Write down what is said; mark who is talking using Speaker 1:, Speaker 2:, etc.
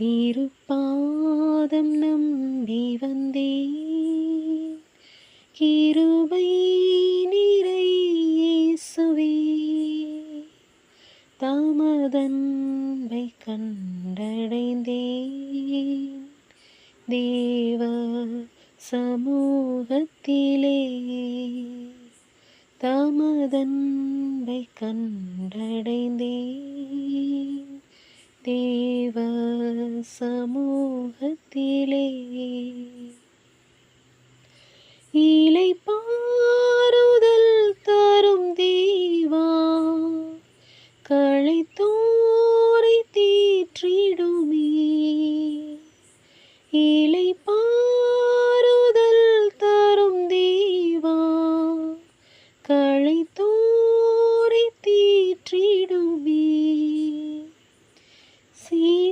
Speaker 1: திருப்பாதம் நம்பி வந்தேன். கிருபை நிறையேசுவே தாமதன்பை கண்டடைந்தேன். தேவ சமூகத்திலே தாமதன்பை கண்டடைந்தேன். தேவ சமூகத்திலே. இலை பாருதல் தரும் தேவா களைத்தோரை தீற்றிடுமே. இலை பாருதல் தரும் தேவா களைத்தோ